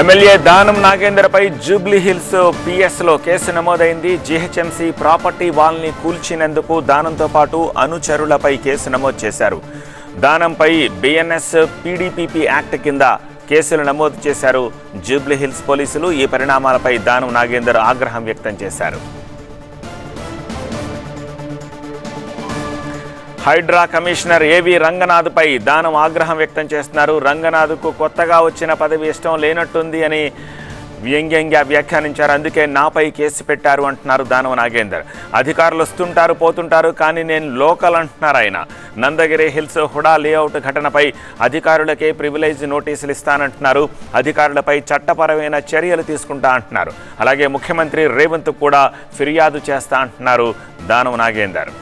MLA Danam నాగేందర్పై Jubilee Hills పిఎస్లో case నమోదైంది. జీహెచ్ఎంసీ ప్రాపర్టీ వాల్ని కూల్చినందుకు దానంతో పాటు అనుచరులపై కేసు నమోదు చేశారు. దానంపై బిఎన్ఎస్ పీడీపీపీ యాక్ట్ కింద కేసులు నమోదు చేశారు. జూబ్లీ హిల్స్ పోలీసులు ఈ పరిణామాలపై దానం నాగేందర్ ఆగ్రహం వ్యక్తం చేశారు. హైడ్రా కమిషనర్ ఏవి రంగనాథ్పై దానం ఆగ్రహం వ్యక్తం చేస్తున్నారు. రంగనాథ్కు కొత్తగా వచ్చిన పదవి ఇష్టం లేనట్టుంది అని వ్యంగ్యంగా వ్యాఖ్యానించారు. అందుకే నాపై కేసు పెట్టారు అంటున్నారు దానవ నాగేందర్. అధికారులు వస్తుంటారు పోతుంటారు కానీ నేను లోకల్ అంటున్నారు ఆయన. నందగిరి హిల్స్ హుడా లేఅవుట్ ఘటనపై అధికారులకే ప్రివిలేజ్ నోటీసులు ఇస్తానంటున్నారు. అధికారులపై చట్టపరమైన చర్యలు తీసుకుంటా అంటున్నారు. అలాగే ముఖ్యమంత్రి రేవంత్ కూడా ఫిర్యాదు చేస్తా అంటున్నారు దానవ Nagender.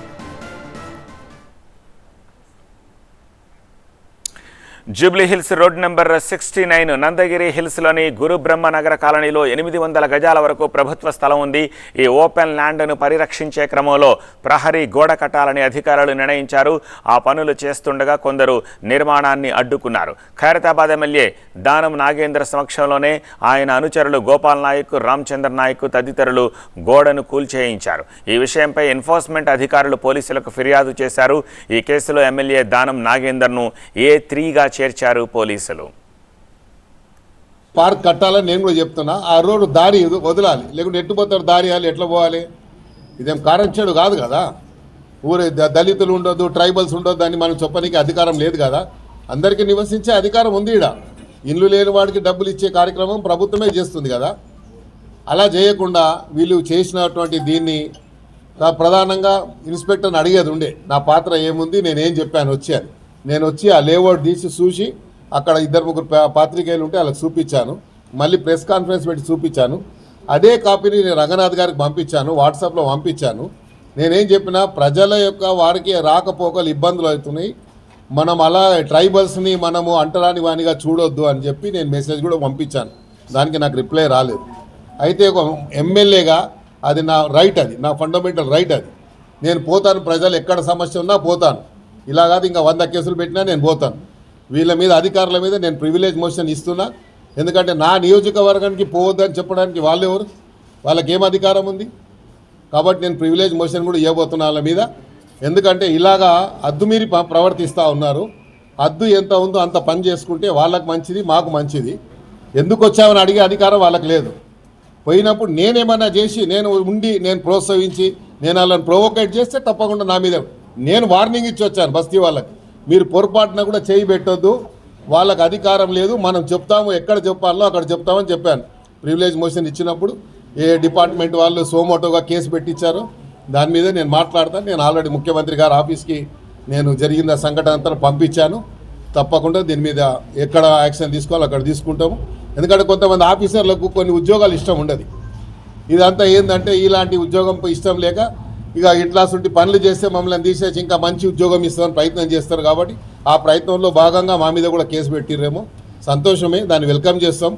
Jubilee Hills road number sixty nine Nandagiri హిల్స్లోని Guru Brahma Nagara కాలనీలో ఎనిమిది వందల గజాల వరకు ప్రభుత్వ స్థలం ఉంది. ఈ ఓపెన్ ల్యాండ్ను పరిరక్షించే క్రమంలో ప్రహరీ గోడ కట్టాలని అధికారులు నిర్ణయించారు. ఆ పనులు చేస్తుండగా కొందరు నిర్మాణాన్ని అడ్డుకున్నారు. ఖైరతాబాద్ ఎమ్మెల్యే దానం నాగేంద్ర సమక్షంలోనే ఆయన అనుచరులు గోపాల్ నాయక్ రామచంద్ర నాయక్ తదితరులు గోడను కూల్చేయించారు. ఈ విషయంపై ఎన్ఫోర్స్మెంట్ అధికారులు పోలీసులకు ఫిర్యాదు చేశారు. ఈ కేసులో ఎమ్మెల్యే దానం నాగేందర్ను ఏ త్రీగా చేర్చారు పోలీసులు. పార్క్ కట్టాలని నేను కూడా చెప్తున్నా ఆ రోడ్డు దారి వదలాలి లేకుంటే ఎట్టు పోతారు దారి వేయాలి ఎట్లా పోవాలి? ఇదేం కారంచేడు కాదు కదా. ఊరే ద- దళితులు ఉండొద్దు ట్రైబల్స్ ఉండొద్దు అని మనం చెప్పడానికి అధికారం లేదు కదా. అందరికీ నివసించే అధికారం ఉంది ఈడ. ఇల్లు లేని వాడికి డబ్బులు ఇచ్చే కార్యక్రమం ప్రభుత్వమే చేస్తుంది కదా. అలా చేయకుండా వీళ్ళు చేసినటువంటి దీన్ని ప్రధానంగా ఇన్స్పెక్టర్ని అడిగేది ఉండే నా పాత్ర ఏముంది నేనేం చెప్పాను వచ్చాను. నేను వచ్చి ఆ లేఅవుట్ తీసి చూసి అక్కడ ఇద్దరు ముగ్గురు పాత్రికేయులు ఉంటే వాళ్ళకి చూపించాను. మళ్ళీ ప్రెస్ కాన్ఫరెన్స్ పెట్టి చూపించాను. అదే కాపీని నేను రంగనాథ్ గారికి పంపించాను వాట్సాప్లో పంపించాను. నేనేం చెప్పినా ప్రజల యొక్క వారికి రాకపోకలు ఇబ్బందులు అవుతున్నాయి. మనం అలా ట్రైబల్స్ని మనము అంటరాని వానిగా చూడొద్దు అని చెప్పి నేను మెసేజ్ కూడా పంపించాను. దానికి నాకు రిప్లై రాలేదు. అయితే ఒక ఎమ్మెల్యేగా అది నా రైట్ అది నా ఫండమెంటల్ రైట్ అది. నేను పోతాను ప్రజలు ఎక్కడ సమస్య ఉన్నా పోతాను. ఇలా కాదు ఇంకా వంద కేసులు పెట్టినా నేను పోతాను. వీళ్ళ మీద అధికారుల మీద నేను ప్రివిలేజ్ మోషన్ ఇస్తున్నా. ఎందుకంటే నా నియోజకవర్గానికి పోవద్దని చెప్పడానికి వాళ్ళు ఎవరు? వాళ్ళకి ఏం అధికారం ఉంది? కాబట్టి నేను ప్రివిలేజ్ మోషన్ కూడా ఇవ్వబోతున్నా వాళ్ళ మీద. ఎందుకంటే ఇలాగా అద్దు మీరి ప్రవర్తిస్తూ ఉన్నారు. అద్దు ఎంత ఉందో అంత పని చేసుకుంటే వాళ్ళకి మంచిది మాకు మంచిది. ఎందుకు వచ్చామని అడిగే అధికారం వాళ్ళకి లేదు. పోయినప్పుడు నేనేమన్నా చేసి నేను ఉండి నేను ప్రోత్సహించి నేను వాళ్ళని ప్రొవోకేట్ చేస్తే తప్పకుండా నా మీద నేను వార్నింగ్ ఇచ్చి వచ్చాను బస్తీ వాళ్ళకి. మీరు పొరపాటున కూడా చేయి పెట్టొద్దు. వాళ్ళకి అధికారం లేదు. మనం చెప్తాము ఎక్కడ చెప్పాలో అక్కడ చెప్తామని చెప్పాను. ప్రివిలేజ్ మోషన్ ఇచ్చినప్పుడు ఏ డిపార్ట్మెంట్ వాళ్ళు సోమోటోగా కేసు పెట్టించారో. దాని మీద నేను మాట్లాడతాను. నేను ఆల్రెడీ ముఖ్యమంత్రి గారి ఆఫీస్కి నేను జరిగిన సంఘటన అంతా పంపించాను. తప్పకుండా దీని మీద ఎక్కడ యాక్షన్ తీసుకోవాలో అక్కడ తీసుకుంటాము. ఎందుకంటే కొంతమంది ఆఫీసర్లకు కొన్ని ఉద్యోగాలు ఇష్టం ఉండదు. ఇదంతా ఏంటంటే ఇలాంటి ఉద్యోగం ఇష్టం లేక ఇక ఇట్లా పనులు చేస్తే మమ్మల్ని తీసేసి ఇంకా మంచి ఉద్యోగం ఇస్తామని ప్రయత్నం చేస్తారు కాబట్టి ఆ ప్రయత్నంలో భాగంగా మా మీద కూడా కేసు పెట్టిర్రేమో. సంతోషమే. దాన్ని వెల్కమ్ చేస్తాం.